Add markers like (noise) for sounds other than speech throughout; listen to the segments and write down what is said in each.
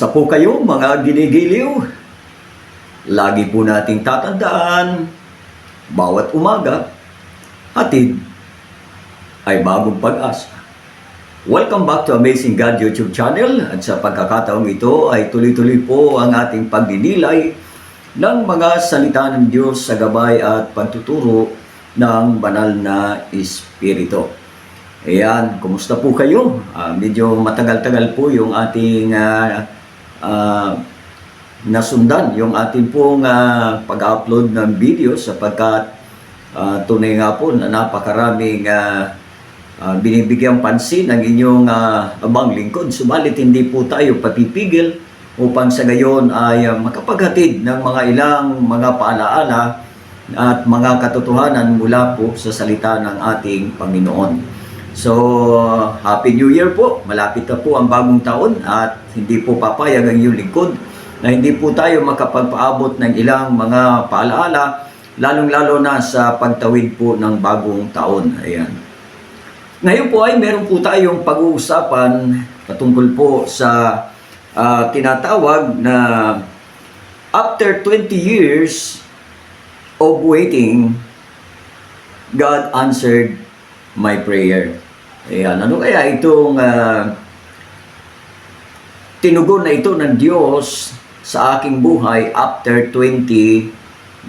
Kumusta po kayo mga ginigiliw? Lagi po nating tatandaan, bawat umaga, hatid ay bagong pag-asa. Welcome back to Amazing God YouTube channel at sa pagkakataong ito ay tuloy-tuloy po ang ating pagdinilay ng mga salita ng Diyos sa gabay at pagtuturo ng banal na Espiritu. Ayan, kumusta po kayo? Ah, medyo matagal-tagal po yung ating ah, ah, nasundan, yung ating pong ah, pag-upload ng video sapagkat ah, tunay nga po na napakaraming ah, ah, binibigyang pansin ng inyong ah, abang lingkod. Subalit hindi po tayo papipigil upang sa gayon ay ah, makapaghatid ng mga ilang mga paalaala at mga katotohanan mula po sa salita ng ating Panginoon. So, Happy New Year po. Malapit na po ang bagong taon at hindi po papayag ang iyong lingkod na hindi po tayo makapagpaabot ng ilang mga paalaala, lalong-lalo na sa pagtawid po ng bagong taon. Ayan. Ngayon po ay meron po tayong pag-uusapan patungkol po sa ah, tinatawag na after 20 years of waiting, God answered my prayer. Ayan, ano kaya itong ah, tinugon na ito ng Diyos sa aking buhay after 20,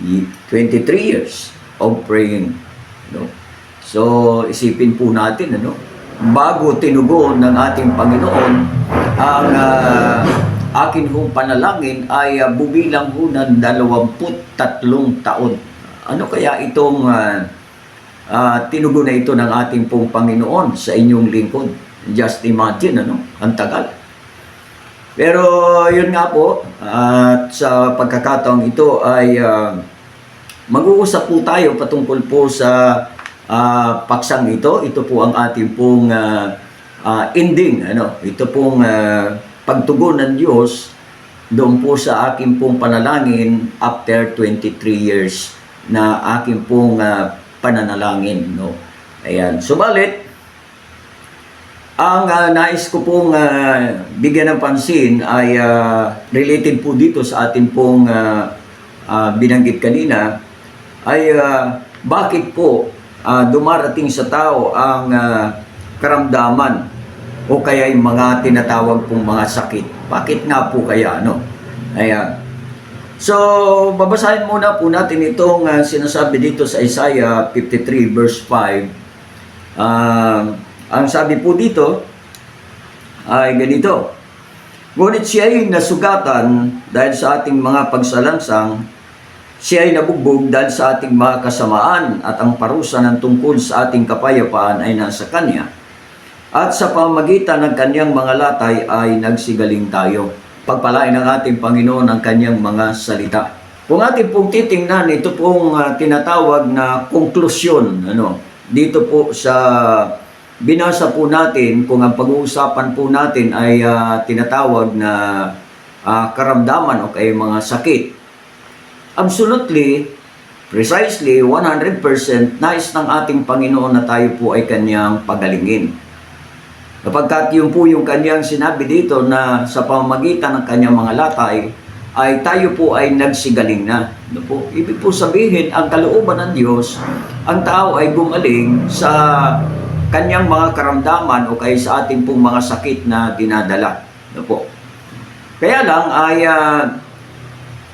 y- 23 years of praying. No? So, isipin po natin, ano, bago tinugon ng ating Panginoon, ang ah, akin hong panalangin ay ah, bubilang ho ng 23 taon. Ano kaya itong ah, ah, tinugon na ito ng ating pong Panginoon sa inyong lingkod? Just imagine, ano? Ang tagal. Pero yun nga po, at sa pagkakataong ito ay ah, mag-uusap po tayo patungkol po sa ah, paksang ito. Ito po ang ating pong ah, ah, ending. Ano? Ito pong ah, pagtugon ng Diyos doon po sa aking pong panalangin after 23 years na aking pong ah, pananalangin. No? Ayan. Subalit, ang ah, nais ko pong ah, bigyan ng pansin ay ah, related po dito sa ating pong ah, ah, binanggit kanina ay ah, bakit po ah, dumarating sa tao ang ah, karamdaman o kaya yung mga tinatawag pong mga sakit. Bakit nga po kaya ano? Ayan. So, babasahin muna po natin itong ah, sinasabi dito sa Isaiah 53 verse 5. Ah, ang sabi po dito ay ganito. Ngunit siya ay nasugatan dahil sa ating mga pagsalangsang, siya ay nabugbog dahil sa ating mga kasamaan at ang parusa ng tungkol sa ating kapayapaan ay nasa Kanya. At sa pamagitan ng Kanyang mga latay ay nagsigaling tayo. Pagpalain ng ating Panginoon ang Kanyang mga salita. Kung ating pong titingnan, ito pong ah, tinatawag na konklusyon ano, dito po sa binasa po natin, kung ang pag-uusapan po natin ay ah, tinatawag na ah, karamdaman o kay mga sakit. Absolutely, precisely, 100% nais ng ating Panginoon na tayo po ay kanyang pagalingin. Kapagkat yun po yung kanyang sinabi dito na sa pamamagitan ng kanyang mga latay, ay tayo po ay nagsigaling na. Ano po? Ibig po sabihin, ang kalooban ng Diyos, ang tao ay gumaling sa kanyang mga karamdaman o kaya sa ating pong mga sakit na dinadala. Ano po? Kaya lang ay ah,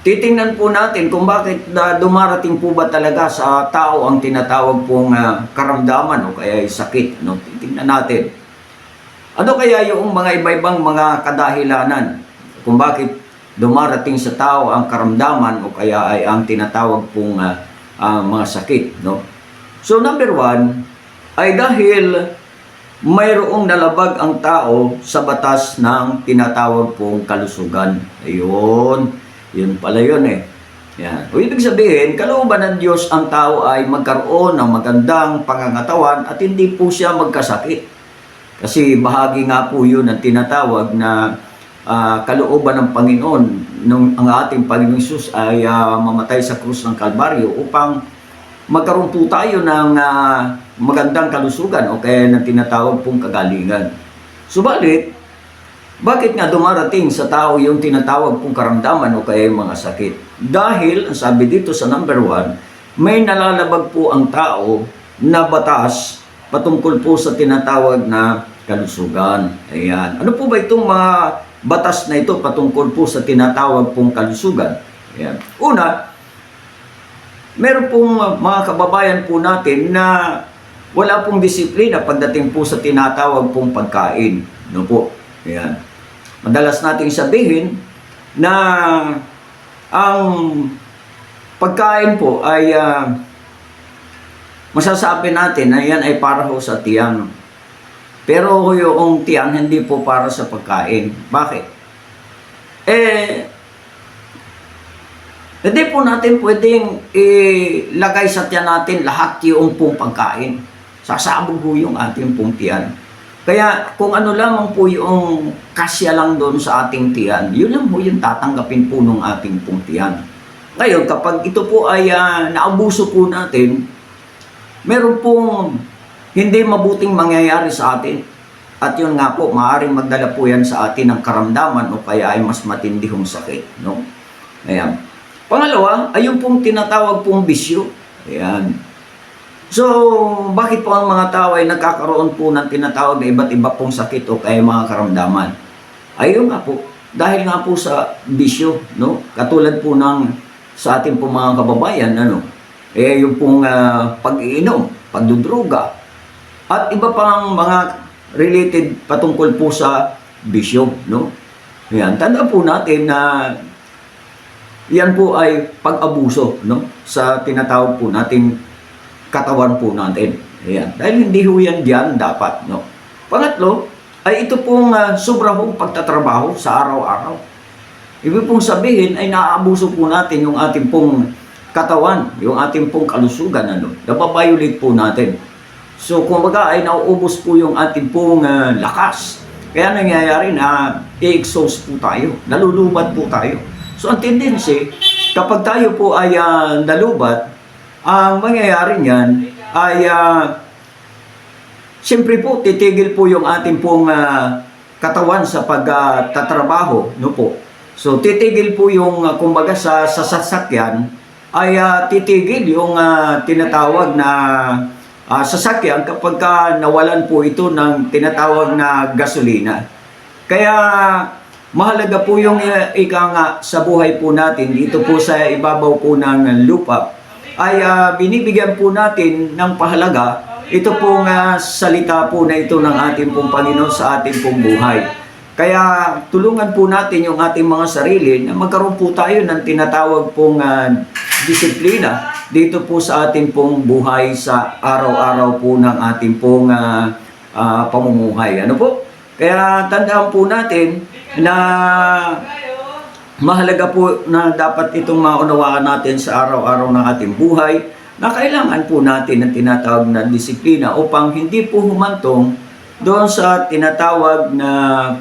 titingnan po natin kung bakit na dumarating po ba talaga sa tao ang tinatawag pong ah, karamdaman o kaya ay sakit. No? Titingnan natin. Ano kaya yung mga iba-ibang mga kadahilanan kung bakit dumarating sa tao ang karamdaman o kaya ay ang tinatawag pong ah, ah, mga sakit, no? So number one, ay dahil mayroong nalabag ang tao sa batas ng tinatawag pong kalusugan. Ayun, yun pala yun eh. Yan. O ibig sabihin, kalooban ng Diyos ang tao ay magkaroon ng magandang pangangatawan at hindi po siya magkasakit. Kasi bahagi nga po yun ang tinatawag na ah, kalooban ng Panginoon nung ang ating Panginoong Isus ay ah, mamatay sa krus ng Kalbaryo upang magkaroon po tayo ng ah, magandang kalusugan o kaya ng tinatawag pong kagalingan. Subalit, Bakit nga dumarating sa tao yung tinatawag pong karamdaman o kaya yung mga sakit? Dahil, ang sabi dito sa number one, may nalalabag po ang tao na batas patungkol po sa tinatawag na kalusugan. Ayan. Ano po ba itong mga batas na ito patungkol po sa tinatawag pong kalusugan? Ayan. Una, meron pong uh, mga kababayan po natin na wala pong disiplina pagdating po sa tinatawag pong pagkain. No po? Ayan. Madalas nating sabihin na ang pagkain po ay ah, masasabi natin na yan ay para ho sa tiyan. Pero yung tiyan hindi po para sa pagkain. Bakit? Eh, hindi po natin pwedeng ilagay sa tiyan natin lahat yung pong pagkain. Sasabog po yung ating pong tiyan. Kaya kung ano lamang po yung kasya lang doon sa ating tiyan, yun lang po yung tatanggapin po ng ating pong tiyan. Ngayon, kapag ito po ay ah, naabuso po natin, meron pong hindi mabuting mangyayari sa atin. At yun nga po, maaaring magdala po yan sa atin ng karamdaman o kaya ay mas matindihong sakit. No? Ayan. Pangalawa, ay yung pong tinatawag pong bisyo. Ayan. So, bakit po ang mga tao ay nagkakaroon po ng tinatawag na iba't iba pong sakit o kaya mga karamdaman? Ayun nga po, dahil nga po sa bisyo, no? Katulad po ng sa ating po mga kababayan, ano? Eh, yung pong ah, pag-iinom, pagdudruga, at iba pang mga related patungkol po sa bisyo, no? Yan, tanda po natin na yan po ay pag-abuso, no? Sa tinatawag po nating katawan po natin. Ayan. Dahil hindi ho yan diyan dapat, no? Pangatlo, ay ito pong ah, sobra hong pagtatrabaho sa araw-araw. Ibig pong sabihin ay naaabuso po natin yung ating pong katawan, yung ating pong kalusugan, ano? Nababiolate po natin. So, kumbaga ay nauubos po yung ating pong ah, lakas. Kaya nangyayari na i-exhaust po tayo, nalulubat po tayo. So, ang tendency, kapag tayo po ay ah, nalubat, ang mangyayari niyan ay ah, siyempre po titigil po yung ating pong ah, katawan sa pagtatrabaho, no po. So titigil po yung ah, kumbaga sa sa sasakyan ay ah, titigil yung ah, tinatawag na ah, sasakyan kapag ka nawalan po ito ng tinatawag na gasolina. Kaya mahalaga po yung uh, ika nga sa buhay po natin dito po sa ibabaw po ng lupa ay ah, binibigyan po natin ng pahalaga ito pong ah, salita po na ito ng ating pong Panginoon sa ating pong buhay. Kaya tulungan po natin yung ating mga sarili na magkaroon po tayo ng tinatawag pong ah, disiplina dito po sa ating pong buhay sa araw-araw po ng ating pong ah, ah, pamumuhay. Ano po? Kaya tandaan po natin na mahalaga po na dapat itong maunawaan natin sa araw-araw ng ating buhay na kailangan po natin ng tinatawag na disiplina upang hindi po humantong doon sa tinatawag na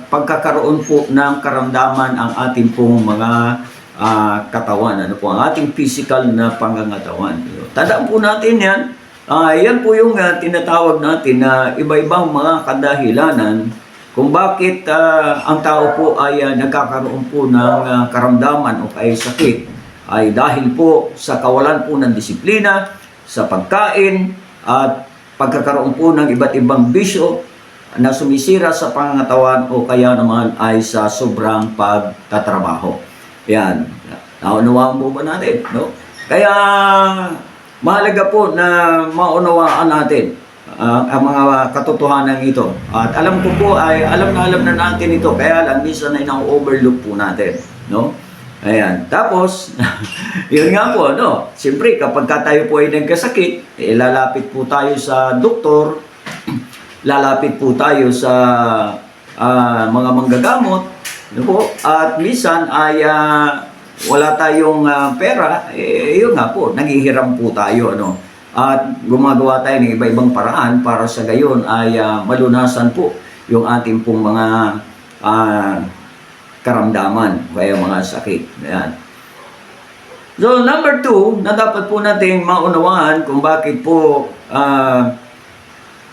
pagkakaroon po ng karamdaman ang ating pong mga ah, katawan. Ano po, ang ating physical na pangangatawan. Tandaan po natin yan. Ah, yan po yung ah, tinatawag natin na iba-ibang mga kadahilanan kung bakit ah, ang tao po ay ah, nagkakaroon po ng ah, karamdaman o kaya sakit ay dahil po sa kawalan po ng disiplina, sa pagkain, at pagkakaroon po ng iba't ibang bisyo na sumisira sa pangangatawan o kaya naman ay sa sobrang pagtatrabaho. Yan. Naunawaan po ba natin? No? Kaya mahalaga po na maunawaan natin ah, ang mga katotohanan ito. At alam ko po ay alam na alam na natin ito kaya lang minsan ay na-overlook po natin, no? Ayan. Tapos, (laughs) yun nga po, no? Siyempre, kapag ka tayo po ay nagkasakit, eh, lalapit po tayo sa doktor, lalapit po tayo sa ah, mga manggagamot, no po? At minsan ay ah, wala tayong ah, pera, eh, yun nga po, naghihiram po tayo, ano? At gumagawa tayo ng iba-ibang paraan para sa gayon ay ah, malunasan po yung ating pong mga ah, karamdaman, kaya mga sakit. Ayan. So, number two, na dapat po nating maunawaan kung bakit po ah,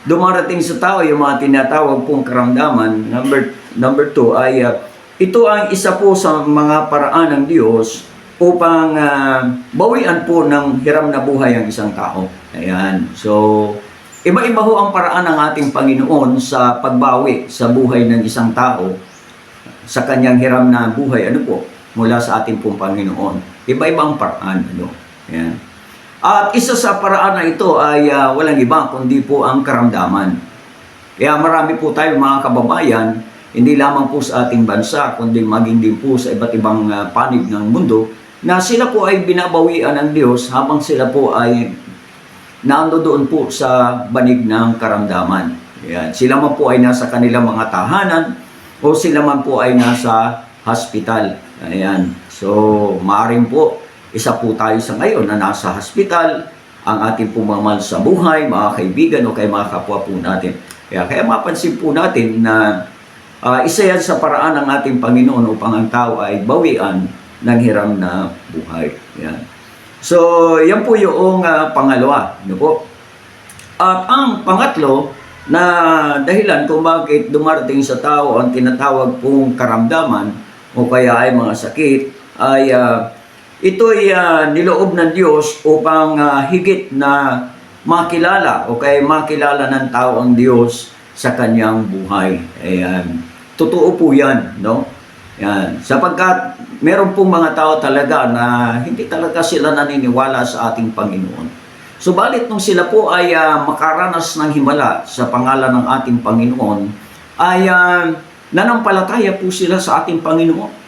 dumarating sa tao yung mga tinatawag pong karamdaman. Number, number two ay ah, ito ang isa po sa mga paraan ng Diyos upang ah, bawian po ng hiram na buhay ang isang tao. Ayan. So, iba-iba ho ang paraan ng ating Panginoon sa pagbawi sa buhay ng isang tao sa kanyang hiram na buhay. Ano po? Mula sa ating pong Panginoon. Iba-ibang paraan. Ano? Ayan. At isa sa paraan na ito ay ah, walang iba kundi po ang karamdaman. Kaya marami po tayo mga kababayan, hindi lamang po sa ating bansa, kundi maging din po sa iba't ibang ah, panig ng mundo, na sila po ay binabawian ng Diyos habang sila po ay nando doon po sa banig ng karamdaman. Ayan. Sila man po ay nasa kanilang mga tahanan o sila man po ay nasa hospital. Ayan. So, maaring po, isa po tayo sa ngayon na nasa hospital, ang ating pumamahal sa buhay, mga kaibigan o kay mga kapwa po natin. Kaya, kaya mapansin po natin na ah, isa yan sa paraan ng ating Panginoon upang ang tao ay bawian ng hiram na buhay. Yan. So, yan po yung ah, pangalawa. Ano po? At ang pangatlo na dahilan kung bakit dumarating sa tao ang tinatawag pong karamdaman o kaya ay mga sakit ay ah, ito'y ah, niloob ng Diyos upang ah, higit na makilala o kaya makilala ng tao ang Diyos sa kanyang buhay. Ayan. Totoo po yan, no? Yan. Sapagkat meron pong mga tao talaga na hindi talaga sila naniniwala sa ating Panginoon. Subalit nung sila po ay ah, makaranas ng himala sa pangalan ng ating Panginoon, ay ah, nanampalataya po sila sa ating Panginoon.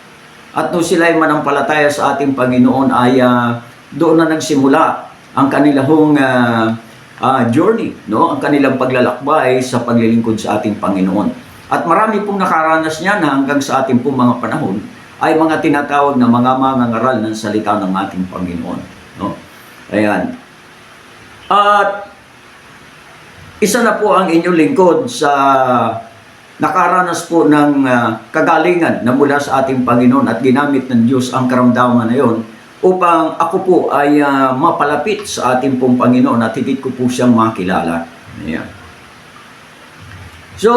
At nung sila ay manampalataya sa ating Panginoon ay ah, doon na nagsimula ang kanilang ah, ah, journey, no? ang kanilang paglalakbay sa paglilingkod sa ating Panginoon. At marami pong nakaranas niya na hanggang sa ating pong mga panahon ay mga tinatawag na mga mangangaral ng salita ng ating Panginoon. No? Ayan. At isa na po ang inyong lingkod sa nakaranas po ng ah, kagalingan na mula sa ating Panginoon at ginamit ng Diyos ang karamdaman na yon upang ako po ay ah, mapalapit sa ating pong Panginoon at higit ko po siyang makilala. Ayan. So,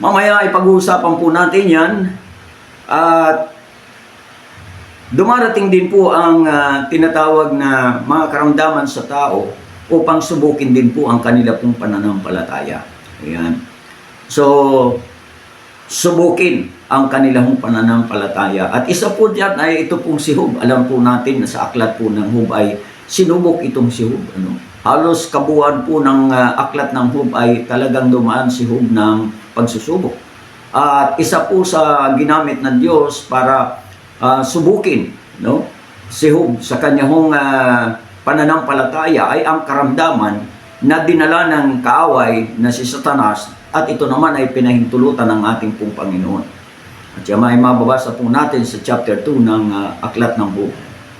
mamaya ay pag-uusapan po natin yan at Dumarating din po ang ah, tinatawag na mga karamdaman sa tao upang subukin din po ang kanila pong pananampalataya. Ayan. So, subukin ang kanilang pananampalataya. At isa po diyan ay ito pong si Hub. Alam po natin na sa aklat po ng Hub ay sinubok itong si Hub. Ano? Halos kabuuan po ng ah, aklat ng Hub ay talagang dumaan si Hub ng pagsusubok. At isa po sa ginamit ng Diyos para ah, subukin no si Hub sa kanyang uh, pananampalataya ay ang karamdaman na dinala ng kaaway na si Satanas at ito naman ay pinahintulutan ng ating pong Panginoon. At yan ay mababasa po natin sa chapter 2 ng ah, Aklat ng Hub.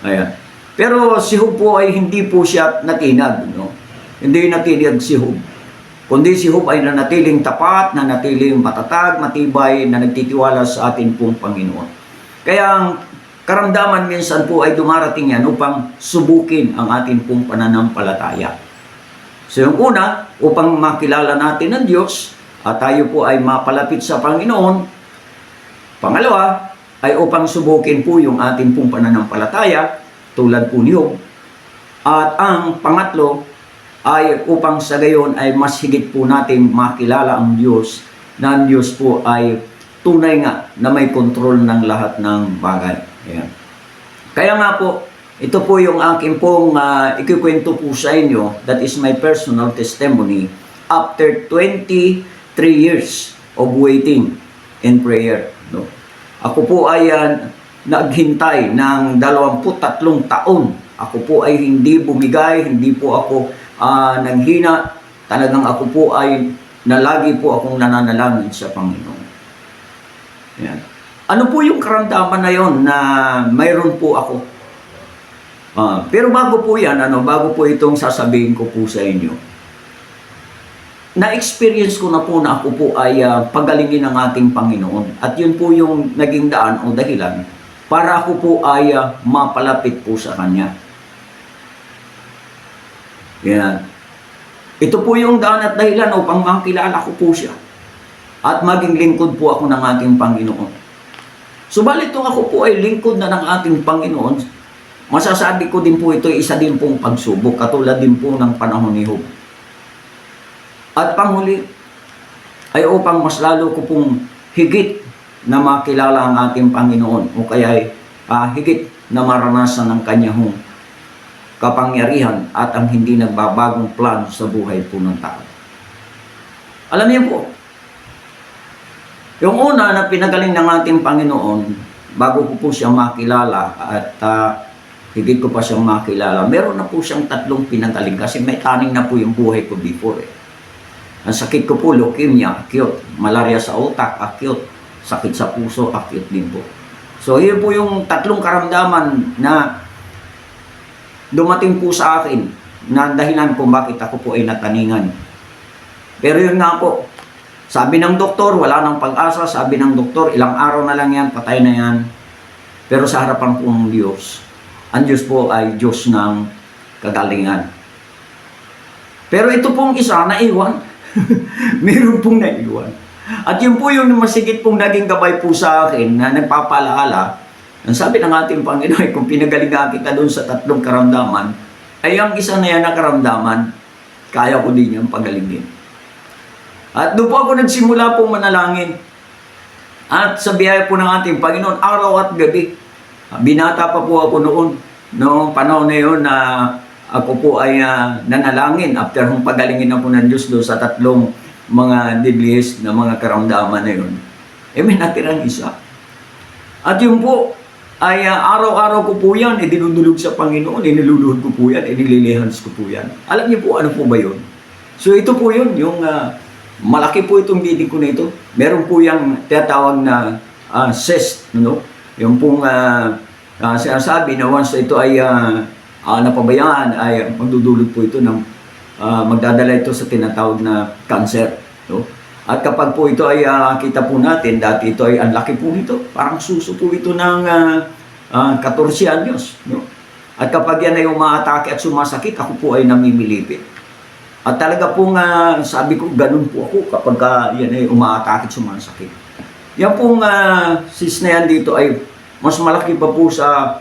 Ayan. Pero si Hub po ay hindi po siya natinag. No? Hindi natinag si Hub. Kundi si Hub ay nanatiling tapat, nanatiling matatag, matibay, na nagtitiwala sa ating pong Panginoon. Kaya ang karamdaman minsan po ay dumarating yan upang subukin ang ating pong pananampalataya. So yung una, upang makilala natin ng Diyos at tayo po ay mapalapit sa Panginoon. Pangalawa, ay upang subukin po yung ating pong pananampalataya tulad po niyo. At ang pangatlo ay upang sa gayon ay mas higit po natin makilala ang Diyos na ang Diyos po ay tunay nga na may kontrol ng lahat ng bagay. Ayan. Kaya nga po, ito po yung aking pong uh, ikikwento po sa inyo, that is my personal testimony, after 23 years of waiting in prayer. No? Ako po ay uh, naghintay ng 23 taon. Ako po ay hindi bumigay, hindi po ako uh, nanghina. Talagang ako po ay nalagi po akong nananalangin sa Panginoon. Yan. Ano po yung karamdaman na yon na mayroon po ako? Ah, pero bago po yan, ano, bago po itong sasabihin ko po sa inyo, na-experience ko na po na ako po ay uh, pagalingin ng ating Panginoon. At yun po yung naging daan o dahilan para ako po ay uh, mapalapit po sa Kanya. Yan. Ito po yung daan at dahilan upang makilala ko po siya. At maging lingkod po ako ng ating Panginoon. Subalit kung ako po ay lingkod na ng ating Panginoon, masasabi ko din po ito isa din pong pagsubok, katulad din po ng panahon ni Job. At panghuli, ay upang mas lalo ko pong higit na makilala ang ating Panginoon o kaya ay ah, higit na maranasan ang kanyang kapangyarihan at ang hindi nagbabagong plano sa buhay po ng tao. Alam niyo po, yung una na pinagaling ng ating Panginoon, bago ko po siya makilala at ah, higit ko pa siyang makilala, meron na po siyang tatlong pinagaling kasi may taning na po yung buhay ko before eh. Ang sakit ko po, leukemia, acute. Malaria sa utak, acute. Sakit sa puso, acute din po. So, yun po yung tatlong karamdaman na dumating po sa akin na dahilan kung bakit ako po ay nataningan. Pero yun nga po, sabi ng doktor, wala nang pag-asa. Sabi ng doktor, ilang araw na lang yan, patay na yan. Pero sa harapan po ng Diyos, ang Diyos po ay Diyos ng kagalingan. Pero ito pong isa, naiwan. (laughs) Meron pong naiwan. At yun po yung masigit pong naging gabay po sa akin na nagpapalaala. Ang sabi ng ating Panginoon, kung pinagaling nga kita doon sa tatlong karamdaman, ay ang isa na yan na karamdaman, kaya ko din yung pagalingin. At doon po ako nagsimula pong manalangin. At sa biyaya po ng ating Panginoon, araw at gabi. Binata pa po ako noon. Noong panahon na yun na ako po ay ah, nanalangin after kong pagalingin ako ng Diyos doon sa tatlong mga deadliest na mga karamdaman na yun. Eh may natirang isa. At yun po, ay ah, araw-araw ko po yan, idinudulog sa Panginoon, iniluluhod ko po yan, inililihans ko po yan. Alam niyo po ano po ba yun? So ito po yun, yung ah, malaki po itong bibig ko na ito. Meron po yung tinatawag na ah, cyst, no? Yung pong ah, ah, sinasabi na once ito ay ah, ah, napabayaan, ay magdudulot po ito ng ah, magdadala ito sa tinatawag na cancer. No? At kapag po ito ay ah, kita po natin, dati ito ay ang laki po nito, parang suso po ito ng uh, uh, 14 anyos. No? At kapag yan ay umaatake at sumasakit, ako po ay namimilipit. At talaga pong ah, sabi ko, ganun po ako kapag ah, yan ay umaatake at sumasakit. Yan pong uh, sis na yan dito ay mas malaki pa po sa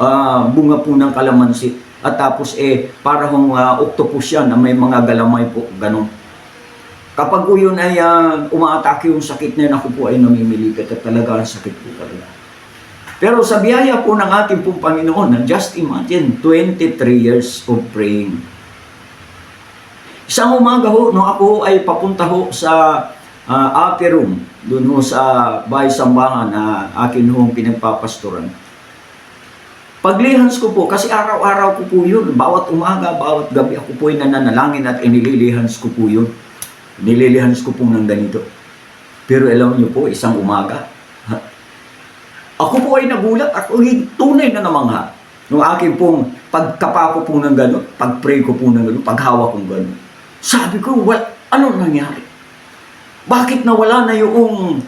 ah, bunga po ng kalamansi. At tapos eh, parang uh, octopus yan na may mga galamay po, ganun. Kapag po yun ay uh, umaatake yung sakit na yun, ako po ay namimilipit at talaga ang sakit po talaga. Pero sa biyaya po ng ating pong Panginoon, just imagine, 23 years of praying. Isang umaga ho, nung ako ay papunta ho sa uh, upper room, doon ho sa bahay sambahan na akin ho pinagpapastoran. Paglihans ko po, kasi araw-araw ko po yun, bawat umaga, bawat gabi ako po ay nananalangin at inililihans ko po yun. Nililihans ko po ng ganito. Pero alam niyo po, isang umaga, ha, ako po ay nagulat, ako ay tunay na namangha. Nung akin pong pagkapa ko po ng gano'n, pag-pray ko po ng gano'n, paghawa kong gano'n. Sabi ko, well, ano nangyari? Bakit nawala na yung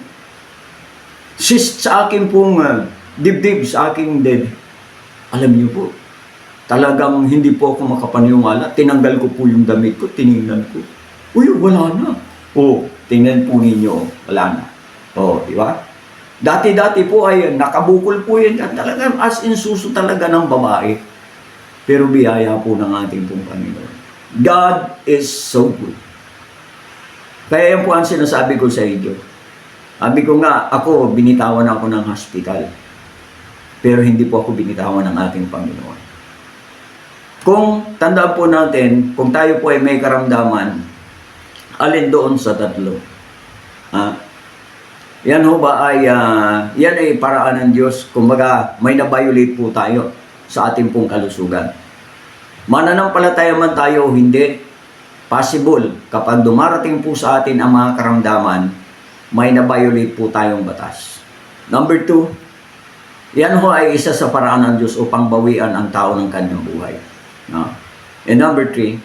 cyst sa akin pong uh, dibdib, sa aking dead? Alam niyo po, talagang hindi po ako makapaniwala. Tinanggal ko po yung damit ko, tiningnan ko. Uy, wala na. Oh, tingnan po ninyo, wala na. Oh, di ba? Dati-dati po ay nakabukol po yan. Talagang as in suso talaga ng babae. Pero biyaya po ng ating pong Panginoon. God is so good. Kaya yan po ang sinasabi ko sa inyo. Sabi ko nga, ako, binitawan ako ng hospital. Pero hindi po ako binitawan ng ating Panginoon. Kung tandaan po natin, kung tayo po ay may karamdaman, alin doon sa tatlo? Ah, yan ho ba ay, ah, yan ay paraan ng Diyos. Kumbaga, may na-violate po tayo sa ating pong kalusugan. Mananampalataya man tayo o hindi, possible kapag dumarating po sa atin ang mga karamdaman, may na-violate po tayong batas. Number two, yan ho ay isa sa paraan ng Diyos upang bawian ang tao ng kanyang buhay. No? And number three,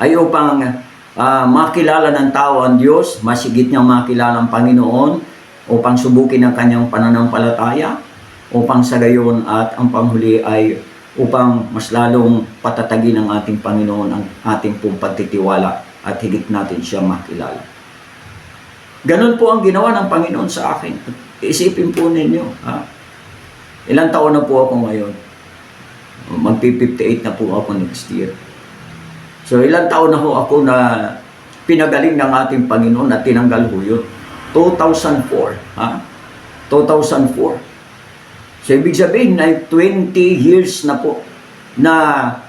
ay upang ah, makilala ng tao ang Diyos, masigit niyang makilala ang Panginoon, upang subukin ang kanyang pananampalataya, upang sa gayon at ang panghuli ay upang mas lalong patatagin ng ating Panginoon ang ating pong pagtitiwala at higit natin siya makilala. Ganon po ang ginawa ng Panginoon sa akin. Isipin po ninyo, ha? Ilang taon na po ako ngayon? Magpi-58 na po ako next year. So ilang taon na ho ako na pinagaling ng ating Panginoon at tinanggal ho yun. 2004. Ha? 2004. So ibig sabihin na 20 years na po na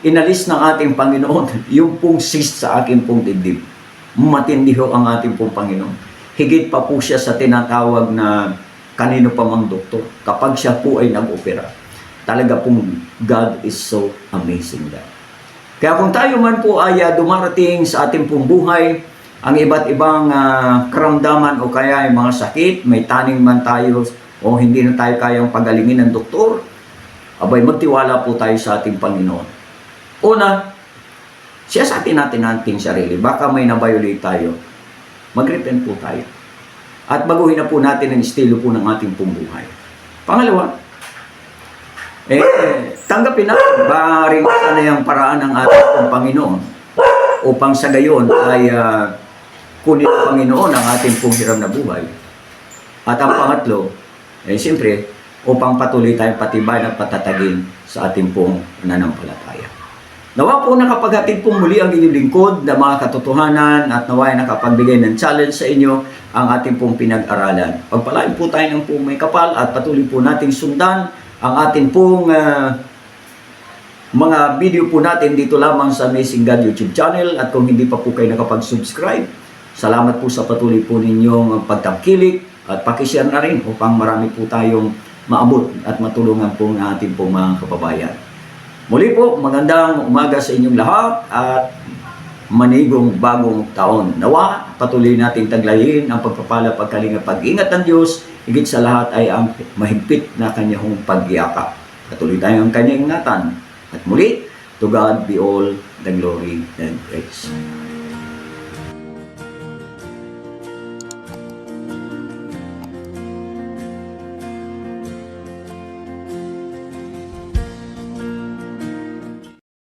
inalis ng ating Panginoon (laughs) yung pong cyst sa aking pong dibdib. Matindi ho ang ating pong Panginoon. Higit pa po siya sa tinatawag na kanino pa mang doktor kapag siya po ay nag-opera. Talaga pong God is so amazing that. Kaya kung tayo man po ay ah, dumarating sa ating pong buhay, ang iba't ibang ah, karamdaman o kaya ay mga sakit, may taning man tayo o hindi na tayo kayang pagalingin ng doktor, abay magtiwala po tayo sa ating Panginoon. Una, siya sa atin natin ating sarili. Baka may na-violate tayo. Mag-repent po tayo. At baguhin na po natin ang estilo po ng ating pong buhay. Pangalawa, eh, tanggapin natin, maaaring ito na yung paraan ng ating Panginoon upang sa gayon ay ah, kunin ng Panginoon ang ating pong hiram na buhay. At ang pangatlo, eh siyempre, upang patuloy tayong patibayan at patatagin sa ating pong nananampalataya. Nawa po nakapaghatid po muli ang inyong lingkod na mga katotohanan at nawa ay nakapagbigay ng challenge sa inyo ang ating pong pinag-aralan. Pagpalain po tayo ng pong may kapal at patuloy po nating sundan ang ating pong ah, mga video po natin dito lamang sa Amazing God YouTube channel at kung hindi pa po kayo nakapag-subscribe, salamat po sa patuloy po ninyong pagtangkilik at pakishare na rin upang marami po tayong maabot at matulungan po ng ating pong mga kababayan. Muli po, magandang umaga sa inyong lahat at manigong bagong taon. Nawa, patuloy nating taglayin ang pagpapala, pagkalinga, pag-ingat ng Diyos. Higit sa lahat ay ang mahigpit na kanyang pagyakap. Patuloy tayong kanyang ingatan. At muli, to God be all the glory and praise.